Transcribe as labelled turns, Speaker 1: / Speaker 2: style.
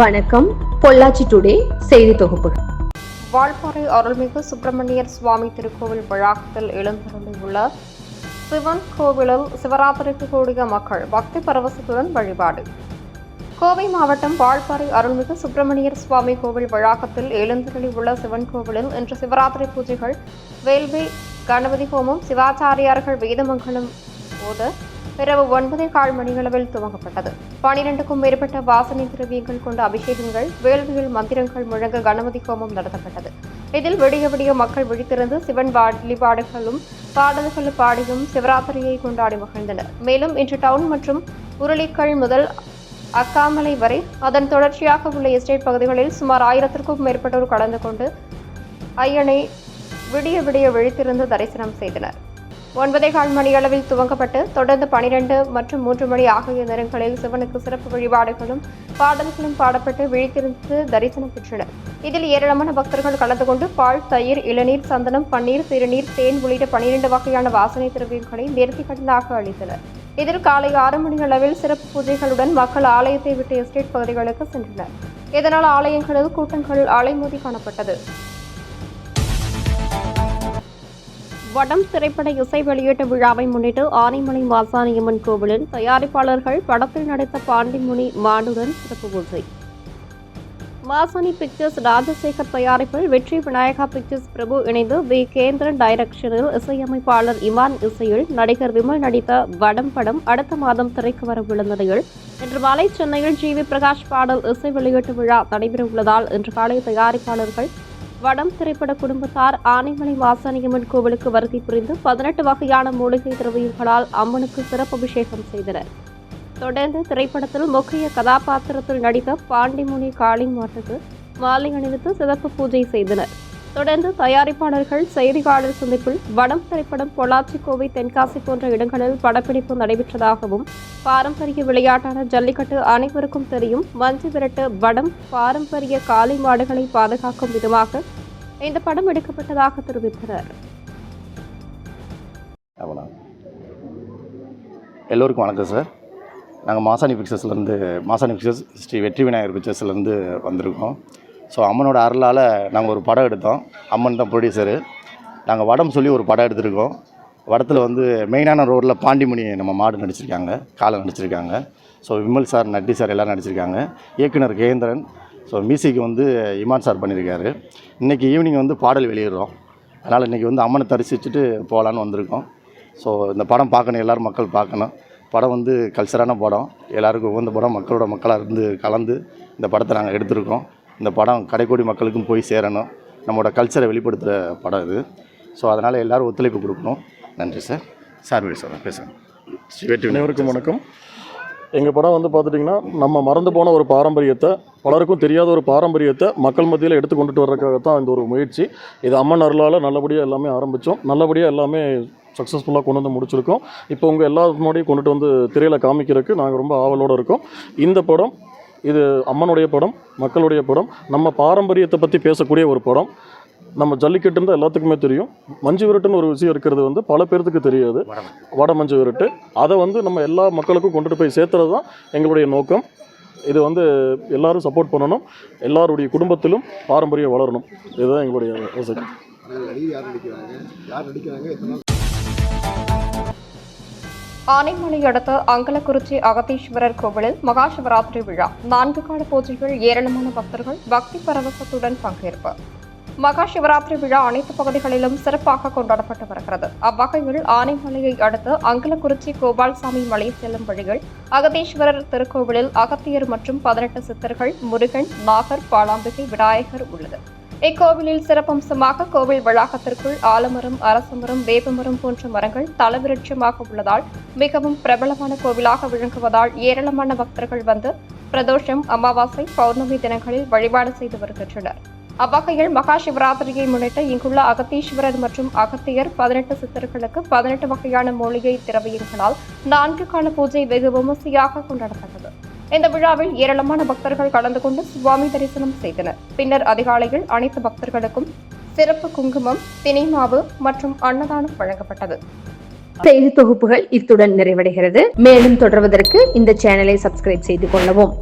Speaker 1: வணக்கம். பொள்ளாச்சி டுடே செய்தி தொகுப்பு
Speaker 2: வால்பாறை அருள்மிகு சுப்பிரமணியர் சுவாமி திருக்கோவில் வளாகத்தில் எழுந்தருளியுள்ள சிவன் கோவிலில் சிவராத்திரிக்கு கூடிய மக்கள் பக்தி பரவசத்துடன் வழிபாடு. கோவை மாவட்டம் வால்பாறை அருள்மிகு சுப்பிரமணியர் சுவாமி கோவில் வளாகத்தில் எழுந்தருளியுள்ள சிவன் கோவிலில் இன்று சிவராத்திரி பூஜைகள் வேல்வே கணபதி ஹோமம் சிவாச்சாரியார்கள் வேதமங்கலம் போது இரவு ஒன்பதே கால் மணியளவில் துவங்கப்பட்டது. பனிரெண்டுக்கும் மேற்பட்ட வாசனை திரவியங்கள் கொண்ட அபிஷேகங்கள் வேள்வியில் மந்திரங்கள் முழங்க கணபதி ஹோமம் நடத்தப்பட்டது. இதில் விடிய விடிய மக்கள் விழித்திருந்து சிவன் வழிபாடுகளும் பாடல்கள் பாடியும் சிவராத்திரியை கொண்டாடி மகிழ்ந்தனர். மேலும் இன்று டவுன் மற்றும் உருளிக்கல் முதல் அக்காமலை வரை அதன் தொடர்ச்சியாக உள்ள எஸ்டேட் பகுதிகளில் சுமார் ஆயிரத்திற்கும் மேற்பட்டோர் கலந்து கொண்டு ஐயனை விடிய விடிய விழித்திருந்து தரிசனம் செய்தனர். ஒன்பதே கால் மணி அளவில் துவங்கப்பட்டு தொடர்ந்து பனிரெண்டு மற்றும் மூன்று மணி ஆகிய நேரங்களில் சிவனுக்கு சிறப்பு வழிபாடுகளும் பாடல்களும் பாடப்பட்டு விழித்திருந்து தரிசனம் பெற்றனர். இதில் ஏராளமான பக்தர்கள் கலந்து கொண்டு பால் தயிர் இளநீர் சந்தனம் பன்னீர் சிறுநீர் தேன் உள்ளிட்ட பனிரெண்டு வகையான வாசனை திரவியங்களை நேர்த்திக்கடனாக அளித்தனர். இதில் காலை ஆறு மணி அளவில் சிறப்பு பூஜைகளுடன் மக்கள் ஆலயத்தை விட்டு எஸ்டேட் பகுதிகளுக்கு சென்றனர். இதனால் ஆலயங்களில் கூட்டங்கள் அலைமோதி காணப்பட்டது. வடம் திரைப்பட இசை வெளியீட்டு விழாவை முன்னிட்டு ஆனைமலை மாசாணியம்மன் கோவிலில் தயாரிப்பாளர்கள் படத்தில் நடித்த பாண்டிமுனி மாண்டுடன் சிறப்பு பூஜை. மாசாணி பிக்சர்ஸ் ராஜசேகர் தயாரிப்பில் வெற்றி விநாயகா பிக்சர்ஸ் பிரபு இணைந்து வி. கேந்திரன் டைரக்ஷனில் இசையமைப்பாளர் இமான் இசையில் நடிகர் விமல் நடித்த வடம் படம் அடுத்த மாதம் திரைக்கு வரவுள்ள நிலையில் இன்று மாலை சென்னையில் ஜி. வி. பிரகாஷ் பாடல் இசை வெளியீட்டு விழா நடைபெறவுள்ளதால் இன்று காலை தயாரிப்பாளர்கள் வடம் திரைப்பட குடும்பத்தார் ஆனைமலை மாசாணியம்மன் கோவிலுக்கு வருகை புரிந்து பதினெட்டு வகையான மூலிகை திரவியங்களால் அம்மனுக்கு சிறப்பு அபிஷேகம் செய்தனர். தொடர்ந்து திரைப்படத்தில் முக்கிய கதாபாத்திரத்தில் நடித்த பாண்டிமுனி காளி மாட்டுக்கு மாலை அணிவித்து சிறப்பு பூஜை செய்தனர். தொடர்ந்து தயாரிப்பாளர்கள் செய்தியாளர் சந்திப்பில் வடம் திரைப்படம் பொள்ளாச்சி கோவை தென்காசி போன்ற இடங்களில் படப்பிடிப்பு நடைபெற்றதாகவும் பாரம்பரிய விளையாட்டான ஜல்லிக்கட்டு அனைவருக்கும் தெரியும். மஞ்சு விரட்டு வடம் பாரம்பரிய காளை மாடுகளை பாதுகாக்கும் விதமாக இந்த படம் எடுக்கப்பட்டதாக தெரிவித்தனர்
Speaker 3: எல்லோருக்கும் வணக்கம் சார். நாங்கள் மாசாணி பிக்சர்ஸ்லேருந்து மாசாணி பிக்சர்ஸ் ஸ்ரீ வெற்றி விநாயகர் பிக்சர்ஸ்லேருந்து வந்திருக்கோம். ஸோ அம்மனோட அருளால் நாங்கள் ஒரு படம் எடுத்தோம். அம்மன் தான் ப்ரொடியூசரு நாங்கள் வடம் சொல்லி ஒரு படம் எடுத்திருக்கோம். வடத்தில் வந்து மெயினான ரோடில் பாண்டிமணி நம்ம மாடு நடிச்சிருக்காங்க காலை நடிச்சிருக்காங்க. So Vimal sir Natty sir எல்லாம் நடிச்சிருக்காங்க. இயக்குனர் கேந்திரன் ஸோ மியூசிக் வந்து இமான் சார் பண்ணியிருக்காரு. இன்றைக்கி ஈவினிங் வந்து பாடல் வெளியிடுறோம். அதனால் இன்றைக்கி வந்து அம்மனை தரிசிச்சுட்டு போகலான்னு வந்திருக்கோம். ஸோ இந்த படம் பார்க்கணும் எல்லோரும் மக்கள் பார்க்கணும். படம் வந்து கல்ச்சரான படம். எல்லாருக்கும் உகந்த படம் மக்களோட மக்களாக இருந்து கலந்து இந்த படத்தை நாங்கள் எடுத்திருக்கோம். இந்த படம் கடைக்கோடி மக்களுக்கும் போய் சேரணும். நம்மளோட கல்ச்சரை வெளிப்படுத்துகிற படம் இது. ஸோ அதனால் எல்லோரும் ஒத்துழைப்பு கொடுக்கணும். நன்றி சார். சார் வீடு சார் பேசுகிறேன் ஸ்ரீ வெற்றி
Speaker 4: அனைவருக்கும் வணக்கம். எங்கள் படம் வந்து பார்த்துட்டிங்கன்னா நம்ம மறந்து போன ஒரு பாரம்பரியத்தை பலருக்கும் தெரியாத ஒரு பாரம்பரியத்தை மக்கள் மத்தியில் எடுத்து கொண்டுட்டு வர்றதுக்காக தான் இந்த ஒரு முயற்சி. இது அம்மன் அருளால் நல்லபடியாக எல்லாமே ஆரம்பித்தோம் நல்லபடியாக எல்லாமே சக்ஸஸ்ஃபுல்லாக கொண்டு வந்து முடிச்சிருக்கோம். இப்போ உங்கள் எல்லா முன்னாடியும் கொண்டுட்டு வந்து திரையில் காமிக்கிறதுக்கு நாங்கள் ரொம்ப ஆவலோடு இருக்கோம். இந்த படம் இது அம்மனுடைய படம் மக்களுடைய படம் நம்ம பாரம்பரியத்தை பற்றி பேசக்கூடிய ஒரு படம். நம்ம ஜல்லிக்கட்டுன்னு எல்லாத்துக்குமே தெரியும். மஞ்சு விரட்டுன்னு ஒரு விஷயம் இருக்கிறது வந்து பல பேர்த்துக்கு தெரியாது. வட மஞ்சு விரட்டு. அதை வந்து நம்ம எல்லா மக்களுக்கும் கொண்டுட்டு போய் சேர்த்துறது தான் எங்களுடைய நோக்கம். இது வந்து எல்லாரும் சப்போர்ட் பண்ணணும். எல்லாருடைய குடும்பத்திலும் பாரம்பரியம் வளரணும். இதுதான் எங்களுடைய ஆசை.
Speaker 2: ஆனைமலை அடுத்த அங்கலக்குறிச்சி அகத்தீஸ்வரர் கோவிலில் மகா சிவராத்திரி விழா. நான்கு கால பூஜைகள் ஏராளமான பக்தர்கள் பக்தி பரவசத்துடன் பங்கேற்பு. மகா சிவராத்திரி விழா அனைத்து பகுதிகளிலும் சிறப்பாக கொண்டாடப்பட்டு வருகிறது. அவ்வகையில் ஆனைமலையை அடுத்து அங்கலக்குறிச்சி கோபால்சாமி மலை செல்லும் வழியில் அகதீஸ்வரர் திருக்கோவிலில் அகத்தியர் மற்றும் பதினெட்டு சித்தர்கள் முருகன் நாகர் பாலாம்பிகை விநாயகர் உள்ளது. இக்கோவிலில் சிறப்பம்சமாக கோவில் வளாகத்திற்குள் ஆலமரம் அரசமரம் வேப்பமரம் போன்ற மரங்கள் தலவிருட்சமாக உள்ளதால் மிகவும் பிரபலமான கோவிலாக விளங்குவதால் ஏராளமான பக்தர்கள் வந்து பிரதோஷம் அமாவாசை பௌர்ணமி தினங்களில் வழிபாடு செய்து வருகின்றனர். அவ்வகையில் மகா சிவராத்திரியை முன்னிட்டு இங்குள்ள அகத்தீஸ்வரர் மற்றும் அகத்தியர் பதினெட்டு சித்தர்களுக்கு பதினெட்டு வகையான மூலிகை திரவியங்களால் நான்கு கால பூஜை வெகு விமர்சையாக கொண்டாடப்பட்டது. இந்த விழாவில் ஏராளமான பக்தர்கள் கலந்து கொண்டு சுவாமி தரிசனம் செய்தனர். பின்னர் அதிகாலையில் அனைத்து பக்தர்களுக்கும் சிறப்பு குங்குமம் தினைமாவு மற்றும் அன்னதானம் வழங்கப்பட்டது.
Speaker 1: செய்தி தொகுப்புகள் இத்துடன் நிறைவடைகிறது. மேலும் தொடர்வதற்கு இந்த சேனலை சப்ஸ்கிரைப் செய்து கொள்ளவும்.